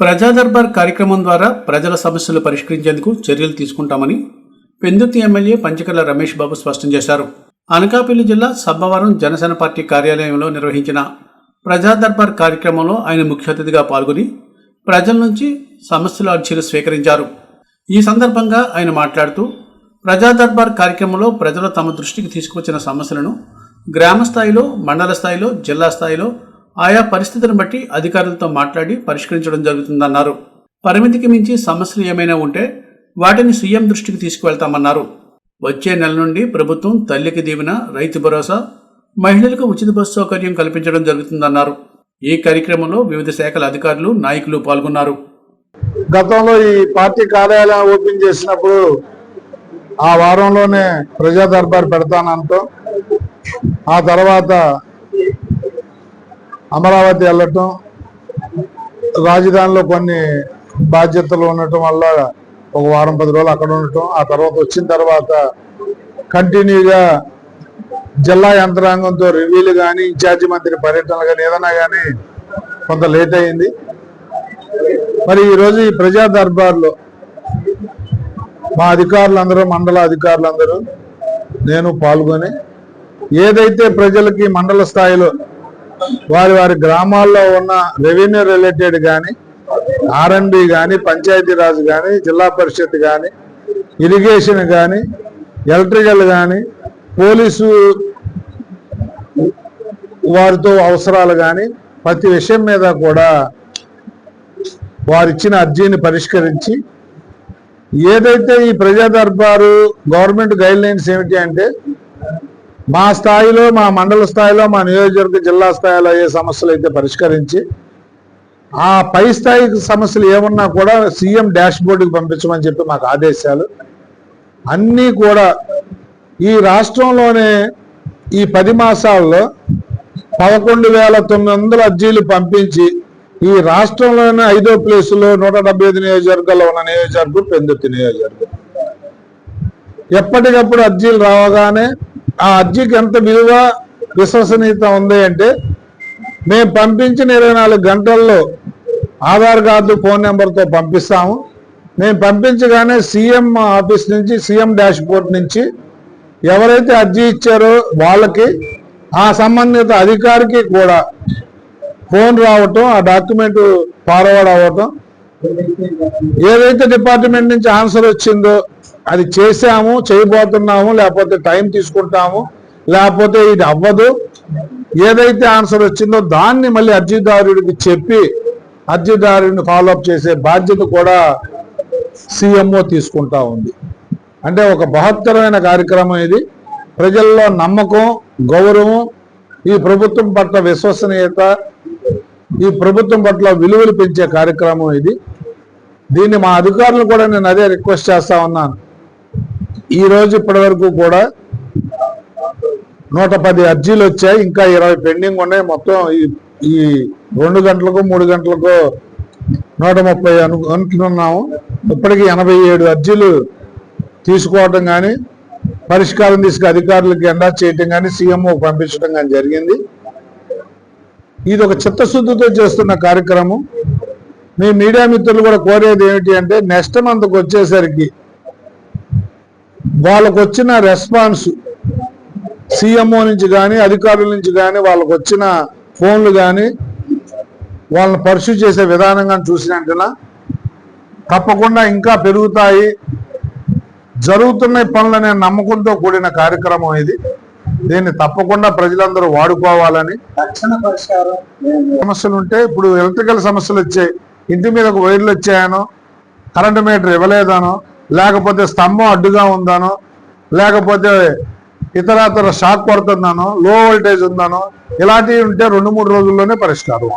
ప్రజా దర్బార్ కార్యక్రమం ద్వారా ప్రజల సమస్యలు పరిష్కరించేందుకు చర్యలు తీసుకుంటామని పెందుర్తి ఎమ్మెల్యే పంచకర్ల రమేష్ బాబు స్పష్టం చేశారు. అనకాపల్లి జిల్లా సబ్బవరం జనసేన పార్టీ కార్యాలయంలో నిర్వహించిన ప్రజా దర్బార్ కార్యక్రమంలో ఆయన ముఖ్య అతిథిగా పాల్గొని ప్రజల నుంచి సమస్యల అర్జీలు స్వీకరించారు. ఈ సందర్భంగా ఆయన మాట్లాడుతూ ప్రజా దర్బార్ కార్యక్రమంలో ప్రజలు తమ దృష్టికి తీసుకువచ్చిన సమస్యలను గ్రామ స్థాయిలో మండల స్థాయిలో జిల్లా స్థాయిలో ఆయా పరిస్థితులను బట్టి అధికారులతో మాట్లాడి పరిష్కరించడం జరుగుతుందన్నారు. పరిమితికి మించి సమస్యలు ఏమైనా ఉంటే వాటిని సీఎం దృష్టికి తీసుకువెళ్తామన్నారు. వచ్చే నెల నుండి ప్రభుత్వం తల్లికి దీవెన రైతు భరోసా మహిళలకు ఉచిత బస్సు సౌకర్యం కల్పించడం జరుగుతుందన్నారు. ఈ కార్యక్రమంలో వివిధ శాఖల అధికారులు నాయకులు పాల్గొన్నారు. గతంలో ఈ పార్టీ కార్యాలయం ఓపెన్ చేసినప్పుడు ఆ వారంలోనే ప్రజా దర్బార్ పెడతానంటూ ఆ తర్వాత అమరావతి వెళ్ళటం రాజధానిలో కొన్ని బాధ్యతలు ఉండటం వల్ల ఒక వారం పది రోజులు అక్కడ ఉండటం ఆ తర్వాత వచ్చిన తర్వాత కంటిన్యూగా జిల్లా యంత్రాంగంతో రివ్యూలు కానీ ఇన్ఛార్జి మంత్రి పర్యటనలు కానీ ఏదైనా కానీ కొంత లేట్ అయింది. మరి ఈరోజు ఈ ప్రజా దర్బార్లో మా అధికారులందరూ మండల అధికారులందరూ నేను పాల్గొని ఏదైతే ప్రజలకి మండల స్థాయిలో వారి వారి గ్రామాల్లో ఉన్న రెవెన్యూ రిలేటెడ్ కానీ ఆర్ఎండ్బి కానీ పంచాయతీరాజ్ కానీ జిల్లా పరిషత్ కానీ ఇరిగేషన్ కానీ ఎలక్ట్రికల్ కానీ పోలీసు వారితో అవసరాలు కానీ ప్రతి విషయం మీద కూడా వారిచ్చిన అర్జీని పరిష్కరించి ఏదైతే ఈ ప్రజా దర్బారు గవర్నమెంట్ గైడ్ లైన్స్ ఏమిటి అంటే మా స్థాయిలో మా మండల స్థాయిలో మా నియోజకవర్గ జిల్లా స్థాయిలో ఏ సమస్యలు అయితే పరిష్కరించి ఆ పై స్థాయి సమస్యలు ఏమున్నా కూడా సీఎం డాష్ బోర్డుకి పంపించమని చెప్పి మాకు ఆదేశాలు. అన్నీ కూడా ఈ రాష్ట్రంలోనే ఈ పది మాసాల్లో పదకొండు వేల తొమ్మిది వందల అర్జీలు పంపించి ఈ రాష్ట్రంలోనే ఐదో ప్లేసులో నూట డెబ్బై ఐదు నియోజకవర్గాల్లో ఉన్న నియోజకవర్గం పెందుతి నియోజకవర్గం. ఎప్పటికప్పుడు అర్జీలు రావగానే ఆ అర్జీకి ఎంత విలువ విశ్వసనీయత ఉంది అంటే మేము పంపించిన ఇరవై నాలుగు గంటల్లో ఆధార్ కార్డు ఫోన్ నెంబర్తో పంపిస్తాము. మేము పంపించగానే సీఎం ఆఫీస్ నుంచి సీఎం డాష్ బోర్డ్ నుంచి ఎవరైతే అర్జీ ఇచ్చారో వాళ్ళకి ఆ సంబంధిత అధికారికి కూడా ఫోన్ రావటం ఆ డాక్యుమెంట్ ఫార్వర్డ్ అవ్వటం. ఏదైతే డిపార్ట్మెంట్ నుంచి ఆన్సర్ వచ్చిందో అది చేసాము చేయబోతున్నాము లేకపోతే టైం తీసుకుంటాము లేకపోతే ఇది అవ్వదు. ఏదైతే ఆన్సర్ వచ్చిందో దాన్ని మళ్ళీ అర్జీదారుడికి చెప్పి అర్జీదారుడిని ఫాలోఅప్ చేసే బాధ్యత కూడా సీఎంఓ తీసుకుంటా ఉంది. అంటే ఒక బహత్తరమైన కార్యక్రమం ఇది. ప్రజల్లో నమ్మకం గౌరవం ఈ ప్రభుత్వం పట్ల విశ్వసనీయత ఈ ప్రభుత్వం పట్ల విలువలు పెంచే కార్యక్రమం ఇది. దీన్ని మా అధికారులు కూడా నేను అదే రిక్వెస్ట్ చేస్తా ఉన్నాను. ఈరోజు ఇప్పటి వరకు కూడా నూట పది అర్జీలు వచ్చాయి. ఇంకా ఇరవై పెండింగ్ ఉన్నాయి. మొత్తం ఈ ఈ రెండు గంటలకు మూడు గంటలకు నూట ముప్పై అను అనుకున్నాము ఇప్పటికీ ఎనభై ఏడు అర్జీలు తీసుకోవటం కానీ పరిష్కారం తీసుకు అధికారులకు ఎండా చేయటం కానీ సీఎంఓ పంపించడం కానీ జరిగింది. ఇది ఒక చిత్తశుద్ధితో చేస్తున్న కార్యక్రమం. మీ మీడియా మిత్రులు కూడా కోరేది ఏమిటి అంటే నెక్స్ట్ మంత్కి వచ్చేసరికి వాళ్ళకు వచ్చిన రెస్పాన్స్ సీఎంఓ నుంచి కానీ అధికారుల నుంచి కానీ వాళ్ళకు వచ్చిన ఫోన్లు కానీ వాళ్ళని పర్సూ చేసే విధానంగా కానీ చూసినట్టున తప్పకుండా ఇంకా పెరుగుతాయి. జరుగుతున్న పనులనే నమ్మకంతో కూడిన కార్యక్రమం ఇది. దీన్ని తప్పకుండా ప్రజలందరూ వాడుకోవాలని. సమస్యలు ఉంటే ఇప్పుడు ఎలక్ట్రికల్ సమస్యలు వచ్చాయి. ఇంటి మీద ఒక వైర్లు వచ్చాయనో కరెంట్ మీటర్ ఇవ్వలేదనో లేకపోతే స్తంభం అడ్డుగా ఉందాను లేకపోతే ఇతరతర షాక్ కొడుతుందనో లో వోల్టేజ్ ఉందాను ఇలాంటివి ఉంటే రెండు మూడు రోజుల్లోనే పరిష్కారం.